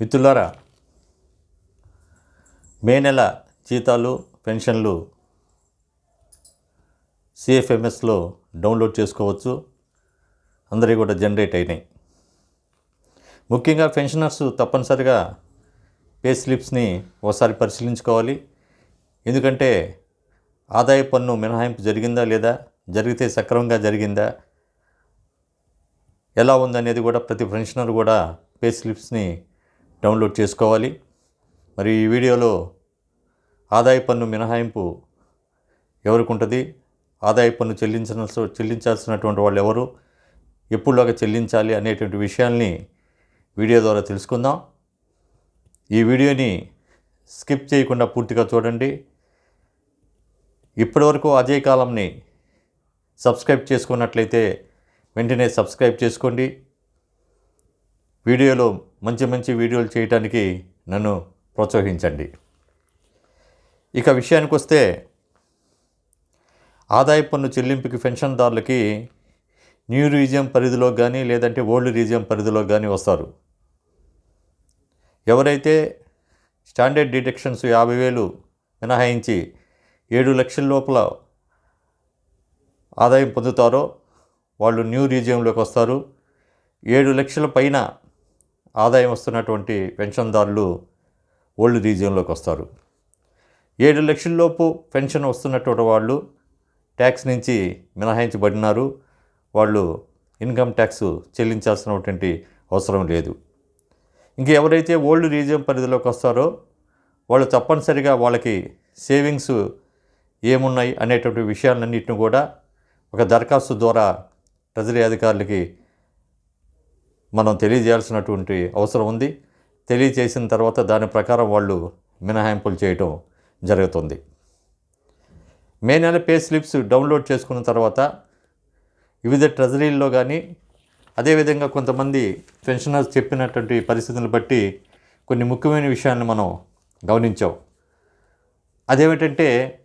మిత్రులారా మే నెల జీతాలు పెన్షన్లు సిఎఫ్ఎంఎస్లో డౌన్లోడ్ చేసుకోవచ్చు. అందరికీ కూడా జనరేట్ అయినాయి. ముఖ్యంగా పెన్షనర్స్ తప్పనిసరిగా పే స్లిప్స్ని ఒకసారి పరిశీలించుకోవాలి. ఎందుకంటే ఆదాయ పన్ను మినహాయింపు జరిగిందా లేదా జరిగితే సక్రమంగా జరిగిందా ఎలా ఉందనేది కూడా ప్రతి పెన్షనర్ కూడా పే స్లిప్స్ని డౌన్లోడ్ చేసుకోవాలి. మరి ఈ వీడియోలో ఆదాయ పన్ను మినహాయింపు ఎవరికి ఉంటుంది? ఆదాయ పన్ను చెల్లించిన చెల్లించాల్సినటువంటి వాళ్ళు ఎవరు? ఎప్పుడులాగా చెల్లించాలి అనేటువంటి విషయాల్ని వీడియో ద్వారా తెలుసుకుందాం. ఈ వీడియోని స్కిప్ చేయకుండా పూర్తిగా చూడండి. ఇప్పటివరకు అజయ్ కాలంని సబ్స్క్రైబ్ చేసుకున్నట్లయితే వెంటనే సబ్స్క్రైబ్ చేసుకోండి. వీడియోలో మంచి మంచి వీడియోలు చేయడానికి నన్ను ప్రోత్సహించండి. ఇక విషయానికి వస్తే ఆదాయ పన్ను చెల్లింపుకి పెన్షన్దారులకి న్యూ రీజియం పరిధిలో కానీ లేదంటే ఓల్డ్ రీజియం పరిధిలో కానీ వస్తారు. ఎవరైతే స్టాండర్డ్ డిడక్షన్స్ యాభై వేలు మినహాయించి ఏడు లక్షల లోపల ఆదాయం పొందుతారో వాళ్ళు న్యూ రీజియంలోకి వస్తారు. ఏడు లక్షల పైన ఆదాయం వస్తున్నటువంటి పెన్షన్దారులు ఓల్డ్ రీజియంలోకి వస్తారు. ఏడు లక్షల్లోపు పెన్షన్ వస్తున్నటువంటి వాళ్ళు ట్యాక్స్ నుంచి మినహాయించబడినారు. వాళ్ళు ఇన్కమ్ ట్యాక్స్ చెల్లించాల్సినటువంటి అవసరం లేదు. ఇంక ఎవరైతే ఓల్డ్ రీజియం పరిధిలోకి వస్తారో వాళ్ళు తప్పనిసరిగా వాళ్ళకి సేవింగ్స్ ఏమున్నాయి అనేటువంటి విషయాలన్నింటిని కూడా ఒక దరఖాస్తు ద్వారా ట్రెజరీ అధికారులకి మనం తెలియజేయాల్సినటువంటి అవసరం ఉంది. తెలియజేసిన తర్వాత దాని ప్రకారం వాళ్ళు మినహాయింపులు చేయటం జరుగుతుంది. మే నెల పే స్లిప్స్ డౌన్లోడ్ చేసుకున్న తర్వాత వివిధ ట్రెజరీల్లో కానీ అదేవిధంగా కొంతమంది పెన్షనర్స్ చెప్పినటువంటి పరిస్థితులను బట్టి కొన్ని ముఖ్యమైన విషయాలను మనం గమనించాం. అదేమిటంటే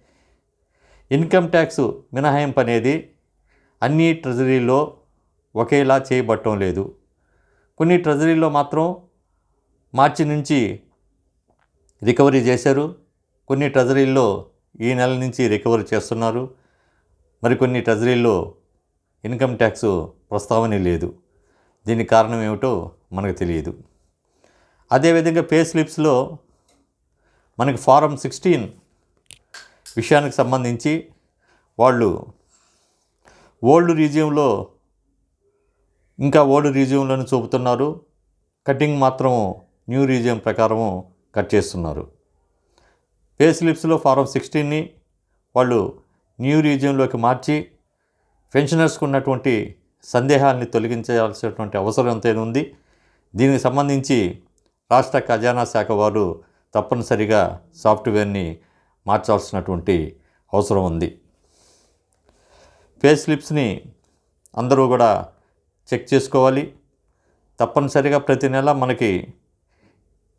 ఇన్కమ్ ట్యాక్స్ మినహాయింపు అనేది అన్ని ట్రెజరీలో ఒకేలా చేయబట్టం లేదు. కొన్ని ట్రెజరీలో మాత్రం మార్చి నుంచి రికవరీ చేశారు. కొన్ని ట్రెజరీల్లో ఈ నెల నుంచి రికవరీ చేస్తున్నారు. మరికొన్ని ట్రెజరీల్లో ఇన్కమ్ ట్యాక్స్ ప్రస్తావన లేదు. దీనికి కారణం ఏమిటో మనకు తెలియదు. అదేవిధంగా పే స్లిప్స్లో మనకి ఫారం సిక్స్టీన్ విషయానికి సంబంధించి వాళ్ళు ఓల్డ్ రీజియంలో ఇంకా ఓల్డ్ రీజియంలోనే చూపుతున్నారు. కటింగ్ మాత్రం న్యూ రీజియం ప్రకారము కట్ చేస్తున్నారు. పే స్లిప్స్లో ఫారం సిక్స్టీన్ని వాళ్ళు న్యూ రీజియంలోకి మార్చి పెన్షనర్స్కు ఉన్నటువంటి సందేహాల్ని తొలగించాల్సినటువంటి అవసరం ఎంతైనా ఉంది. దీనికి సంబంధించి రాష్ట్ర ఖజానా శాఖ వారు తప్పనిసరిగా సాఫ్ట్వేర్ని మార్చాల్సినటువంటి అవసరం ఉంది. పే స్లిప్స్ని అందరూ కూడా చెక్ చేసుకోవాలి. తప్పనిసరిగా ప్రతి నెల మనకి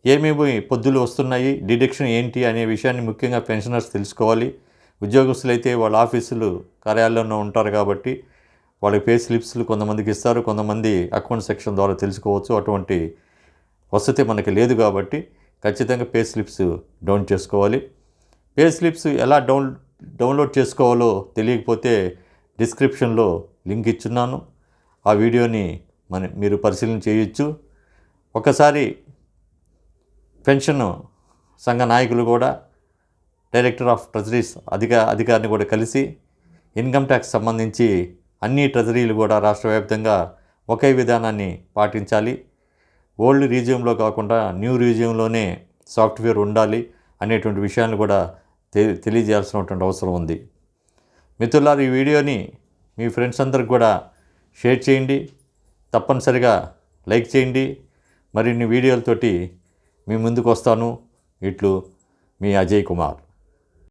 ఏమేమి పొద్దులు వస్తున్నాయి డిడక్షన్ ఏంటి అనే విషయాన్ని ముఖ్యంగా పెన్షనర్స్ తెలుసుకోవాలి. ఉద్యోగస్తులు అయితే వాళ్ళ ఆఫీసులు కార్యాలయంలో ఉంటారు కాబట్టి వాళ్ళకి పే స్లిప్స్లు కొంతమందికి ఇస్తారు. కొంతమంది అకౌంట్ సెక్షన్ ద్వారా తెలుసుకోవచ్చు. అటువంటి వసతి మనకి లేదు కాబట్టి ఖచ్చితంగా పే స్లిప్స్ డౌన్ చేసుకోవాలి. పే స్లిప్స్ ఎలా డౌన్ డౌన్లోడ్ చేసుకోవాలో తెలియకపోతే డిస్క్రిప్షన్లో లింక్ ఇచ్చున్నాను. ఆ వీడియోని మన మీరు పరిశీలన చేయొచ్చు. ఒకసారి పెన్షన్ సంఘ నాయకులు కూడా డైరెక్టర్ ఆఫ్ ట్రెజరీస్ అధిక అధికారిని కూడా కలిసి ఇన్కమ్ ట్యాక్స్ సంబంధించి అన్ని ట్రెజరీలు కూడా రాష్ట్ర వ్యాప్తంగా ఒకే విధానాన్ని పాటించాలి. ఓల్డ్ రీజియంలో కాకుండా న్యూ రీజియంలోనే సాఫ్ట్వేర్ ఉండాలి అనేటువంటి విషయాన్ని కూడా తె తెలియజేయాల్సినటువంటి అవసరం ఉంది. మిత్రులారు ఈ వీడియోని మీ ఫ్రెండ్స్ అందరికి కూడా షేర్ చేయండి తప్పనిసరిగా లైక్ చేయండి. మరిన్ని వీడియోలతోటి మీ ముందుకు వస్తాను ఇట్లు మీ అజయ్ కుమార్.